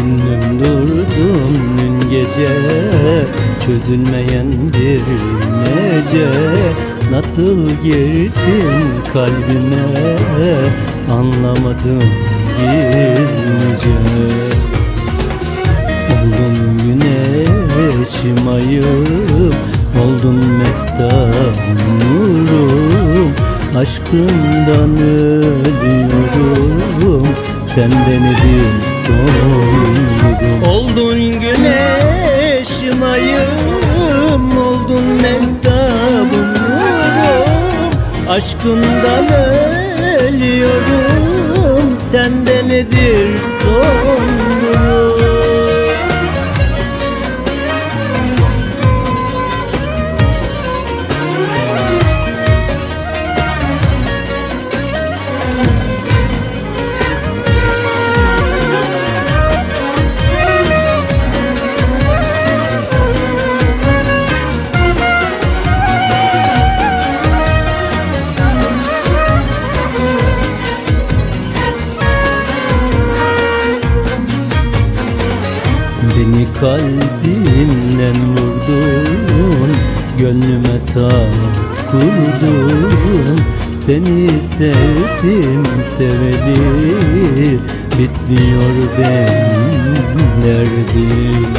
Düşündüm durdum dün gece Çözülmeyen bir nece Nasıl girdin kalbime Anlamadım gizlice. Oldum güneşim ayır Aşkından ölüyorum Senden bir soruyorum Oldun güneşim ayım Oldun mehtapım nurum Aşkından ölüyorum. Sende nedir soruyorum kalbimden vurdun Gönlüme taht kurdun. Seni sevdim seveli Bitmiyor benim derdim.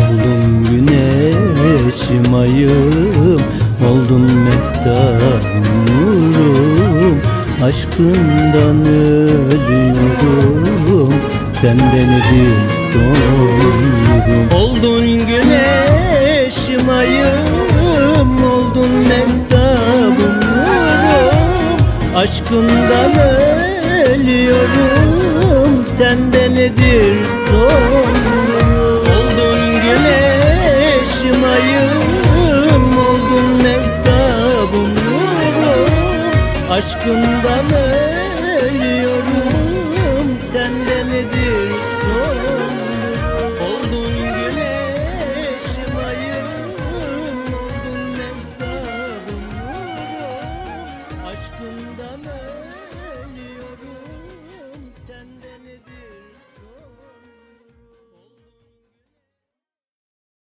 Oldun güneşim ayım Oldun mehtapım nurum. Aşkından ölüyorum Senden bir soruyorum Aşkından ölüyorum Sende nedir soruyorum Oldun güneşim ayım Oldun nurum Aşkından ölüyorum Sende